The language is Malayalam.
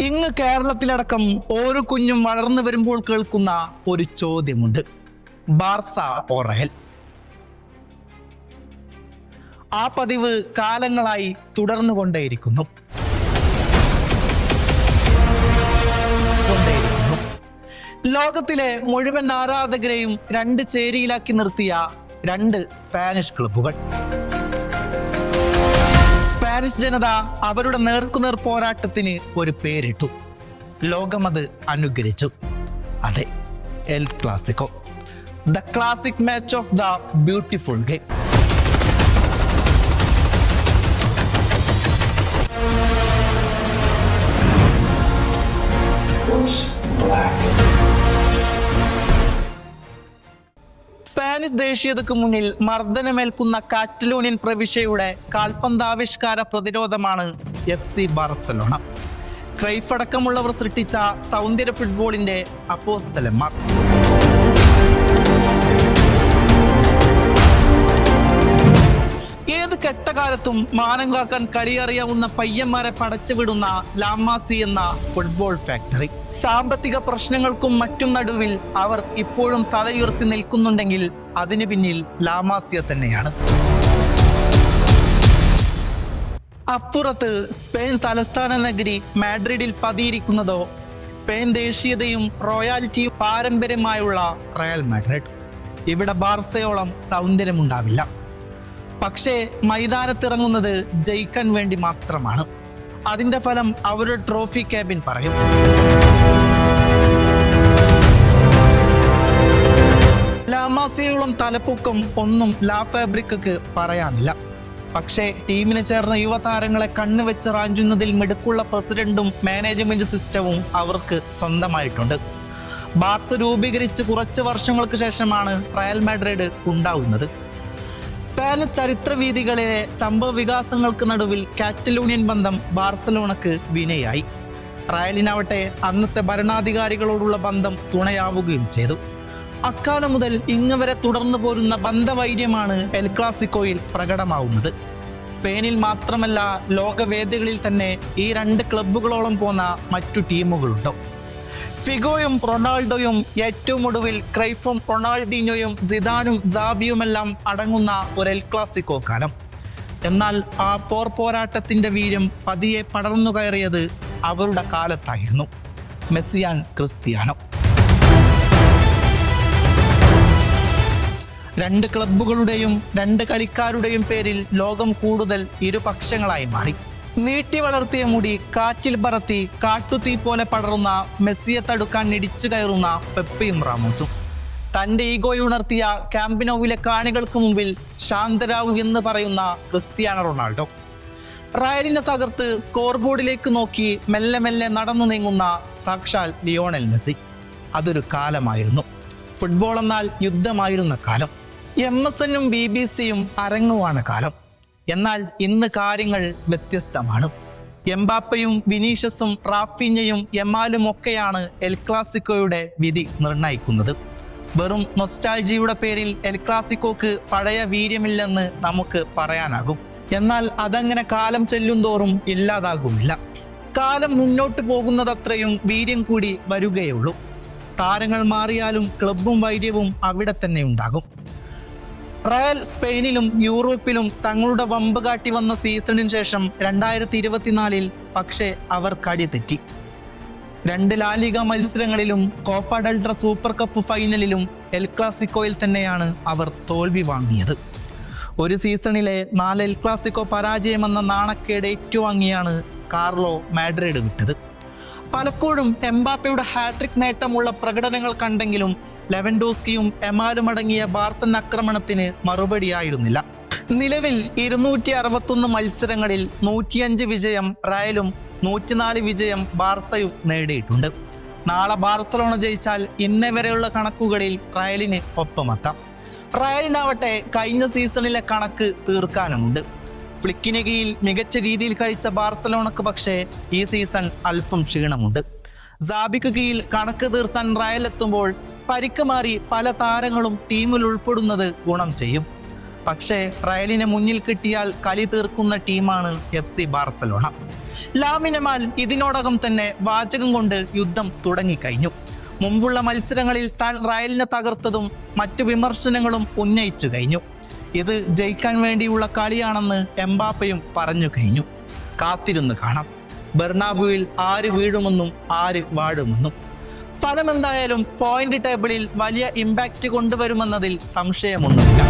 ഇങ്ങ് കേരളത്തിലടക്കം ഓരോ കുഞ്ഞും വളർന്നു വരുമ്പോൾ കേൾക്കുന്ന ഒരു ചോദ്യമുണ്ട്. ബാർസ ഓറയൽ ആ പതിവ് കാലങ്ങളായി തുടർന്നു കൊണ്ടേയിരിക്കുന്നു. ലോകത്തിലെ മുഴുവൻ ആരാധകരെയും രണ്ട് ചേരിയിലാക്കി നിർത്തിയ രണ്ട് സ്പാനിഷ് ക്ലബ്ബുകൾ. സ്പാനിഷ് ജനത അവരുടെ നേർക്കുനേർ പോരാട്ടത്തിന് ഒരു പേരിട്ടു. ലോകമത് അനുഗ്രഹിച്ചു. അതെ El Clasico. The classic match of the beautiful game. Spanish ദേശീയതയ്ക്ക് മുന്നിൽ മർദ്ദനമേൽക്കുന്ന കാറ്റലോണിയൻ പ്രവിശ്യയുടെ കാൽപന്താവിഷ്കാര പ്രതിരോധമാണ് എഫ് സി ബാർസലോണ. ക്രൈഫ് അടക്കമുള്ളവർ സൃഷ്ടിച്ച സൗന്ദര്യ ഫുട്ബോളിന്റെ അപ്പോസ്തലന്മാർ. കെട്ടകാലത്തും മാനം കാക്കാൻ കളിയറിയാവുന്ന പയ്യന്മാരെ പടച്ചുവിടുന്ന ലാമാസി എന്ന ഫുട്ബോൾ ഫാക്ടറി സാമ്പത്തിക പ്രശ്നങ്ങൾക്കും മറ്റും നടുവിൽ അവർ ഇപ്പോഴും തലയുയർത്തി നിൽക്കുന്നുണ്ടെങ്കിൽ അതിനു പിന്നിൽ ലാമാസിയ തന്നെയാണ്. അപ്പുറത്ത് സ്പെയിൻ തലസ്ഥാന നഗരി മാഡ്രിഡിൽ പതിയിരിക്കുന്നതോ സ്പെയിൻ ദേശീയതയും റോയാലിറ്റിയും പാരമ്പര്യമായുള്ള റയൽ മാഡ്രിഡ്. ഇവിടെ ബാർസയോളം സൗന്ദര്യമുണ്ടാവില്ല. പക്ഷേ മൈതാനത്തിറങ്ങുന്നത് ജയിക്കാൻ വേണ്ടി മാത്രമാണ്. അതിന്റെ ഫലം അവരുടെ ട്രോഫി ക്യാബിൻ പറയും. ലാമാസിയോളം തലപ്പൊക്കം ഒന്നും ലാ ഫാബ്രിക്കക്ക് പറയാനില്ല. പക്ഷേ ടീമിന് ചേർന്ന യുവതാരങ്ങളെ കണ്ണുവെച്ച് റാഞ്ചുന്നതിൽ മിടുക്കുള്ള പ്രസിഡന്റും മാനേജ്മെന്റ് സിസ്റ്റവും അവർക്ക് സ്വന്തമായിട്ടുണ്ട്. ബാർസ് രൂപീകരിച്ച് കുറച്ച് വർഷങ്ങൾക്ക് ശേഷമാണ് റയൽ മാഡ്രിഡ് ഉണ്ടാവുന്നത്. സ്പാനിഷ് ചരിത്ര വീതികളിലെ സംഭവ വികാസങ്ങൾക്ക് നടുവിൽ കാറ്റലൂണിയൻ ബന്ധം ബാർസലോണക്ക് വിനയായി. റയലിനാവട്ടെ അന്നത്തെ ഭരണാധികാരികളോടുള്ള ബന്ധം തുണയാവുകയും ചെയ്തു. അക്കാലം മുതൽ ഇങ്ങവരെ തുടർന്നു പോരുന്ന ബന്ധവൈര്യമാണ് എൽ ക്ലാസിക്കോയിൽ പ്രകടമാവുന്നത്. സ്പെയിനിൽ മാത്രമല്ല ലോകവേദികളിൽ തന്നെ ഈ രണ്ട് ക്ലബ്ബുകളോളം പോന്ന മറ്റു ടീമുകളുണ്ടോ. ഫിഗോയും റൊണാൾഡോയും ഏറ്റവും ഒടുവിൽ ക്രൈഫും റൊണാൾഡീനോയും സിദാനും സാബിയുമെല്ലാം അടങ്ങുന്ന ഒരു എൽ ക്ലാസിക്കോ കാലം. എന്നാൽ ആ പോർ പോരാട്ടത്തിന്റെ വീര്യം പതിയെ പടർന്നു കയറിയത് അവരുടെ കാലത്തായിരുന്നു. മെസ്സിയാൻ ക്രിസ്ത്യാനോ. രണ്ട് ക്ലബ്ബുകളുടെയും രണ്ട് കളിക്കാരുടെയും പേരിൽ ലോകം കൂടുതൽ ഇരുപക്ഷങ്ങളായി മാറി. നീട്ടി വളർത്തിയ മുടി കാറ്റിൽ പറത്തി കാട്ടുതീ പോലെ പടർന്ന മെസ്സിയെ തടുക്കാൻ ഇടിച്ചു കയറുന്ന പെപ്പയും റാമോസും. തന്റെ ഈഗോയെ ഉണർത്തിയ ക്യാമ്പിനോവിലെ കാണികൾക്ക് മുമ്പിൽ ശാന്തരാവു എന്ന് പറയുന്ന ക്രിസ്ത്യാനോ റൊണാൾഡോ. റയലിനെ തകർത്ത് സ്കോർ ബോർഡിലേക്ക് നോക്കി മെല്ലെ മെല്ലെ നടന്നു നീങ്ങുന്ന സാക്ഷാൽ ലിയോണൽ മെസ്സി. അതൊരു കാലമായിരുന്നു. ഫുട്ബോൾ എന്നാൽ യുദ്ധമായിരുന്ന കാലം. എം എസ് എനും ബി ബി സിയും അരങ്ങുവാണ് കാലം. എന്നാൽ ഇന്ന് കാര്യങ്ങൾ വ്യത്യസ്തമാണ്. എംബാപ്പയും വിനീഷസും റാഫിഞ്ഞയും എമാലും ഒക്കെയാണ് എൽ ക്ലാസിക്കോയുടെ വിധി നിർണയിക്കുന്നത്. വെറും നൊസ്റ്റാൾജിയുടെ പേരിൽ എൽ ക്ലാസിക്കോക്ക് പഴയ വീര്യമില്ലെന്ന് നമുക്ക് പറയാനാകും. എന്നാൽ അതങ്ങനെ കാലം ചെല്ലുന്തോറും ഇല്ലാതാകുമില്ല. കാലം മുന്നോട്ട് പോകുന്നതത്രയും വീര്യം കൂടി വരികയുള്ളൂ. താരങ്ങൾ മാറിയാലും ക്ലബും വൈര്യവും അവിടെ തന്നെ ഉണ്ടാകും. റയൽ സ്പെയിനിലും യൂറോപ്പിലും തങ്ങളുടെ വമ്പ് കാട്ടി വന്ന സീസണിന് ശേഷം രണ്ടായിരത്തി ഇരുപത്തിനാലിൽ പക്ഷേ അവർ കടി തെറ്റി. രണ്ട് ലാലിക മത്സരങ്ങളിലും Copa del Rey super cup ഫൈനലിലും L ക്ലാസിക്കോയിൽ തന്നെയാണ് അവർ തോൽവി വാങ്ങിയത്. ഒരു സീസണിലെ നാല് എൽ ക്ലാസിക്കോ പരാജയമെന്ന നാണക്കേട് ഏറ്റുവാങ്ങിയാണ് കാർലോ മാഡ്രിഡ് വിട്ടത്. പലപ്പോഴും എംബാപ്പയുടെ ഹാട്രിക് നേട്ടമുള്ള പ്രകടനങ്ങൾ കണ്ടെങ്കിലും ലെവൻഡോസ്കിയും എമാലും അടങ്ങിയ ബാർസൻ ആക്രമണത്തിന് മറുപടിയായിരുന്നില്ല. നിലവിൽ ഇരുന്നൂറ്റി അറുപത്തൊന്ന് മത്സരങ്ങളിൽ നൂറ്റിയഞ്ച് വിജയം റയലും നൂറ്റിനാല് വിജയം ബാർസയും നേടിയിട്ടുണ്ട്. നാളെ ബാർസലോണ ജയിച്ചാൽ ഇന്നേ വരെയുള്ള കണക്കുകളിൽ റയലിന് ഒപ്പമെത്താം റയലിനാവട്ടെ കഴിഞ്ഞ സീസണിലെ കണക്ക് തീർക്കാനുമുണ്ട്. ഫ്ലിക്കിന് കീഴിൽ മികച്ച രീതിയിൽ കളിച്ച ബാർസലോണക്ക് പക്ഷേ ഈ സീസൺ അല്പം ക്ഷീണമുണ്ട്. സാബിക്ക് കീഴിൽ കണക്ക് തീർത്താൻ റയൽ എത്തുമ്പോൾ പരിക്ക് മാറി പല താരങ്ങളും ടീമിൽ ഉൾപ്പെടുന്നത് ഗുണം ചെയ്യും. പക്ഷേ റയലിനെ മുന്നിൽ കിട്ടിയാൽ കളി തീർക്കുന്ന ടീമാണ് എഫ് സി ബാർസലോണ. ലാമിനമാൽ ഇതിനോടകം തന്നെ വാചകം കൊണ്ട് യുദ്ധം തുടങ്ങിക്കഴിഞ്ഞു. മുമ്പുള്ള മത്സരങ്ങളിൽ താൻ റയലിനെ തകർത്തതും മറ്റു വിമർശനങ്ങളും ഉന്നയിച്ചു കഴിഞ്ഞു. ഇത് ജയിക്കാൻ വേണ്ടിയുള്ള കളിയാണെന്ന് എംബാപ്പയും പറഞ്ഞു കഴിഞ്ഞു. കാത്തിരുന്ന് കാണാം. ബെർണാബുവിൽ ആര് വീഴുമെന്നും ആര് വാഴുമെന്നും. ഫലം എന്തായാലും പോയിന്റ് ടേബിളിൽ വലിയ ഇമ്പാക്റ്റ് കൊണ്ടുവരുമെന്നതിൽ സംശയമൊന്നുമില്ല.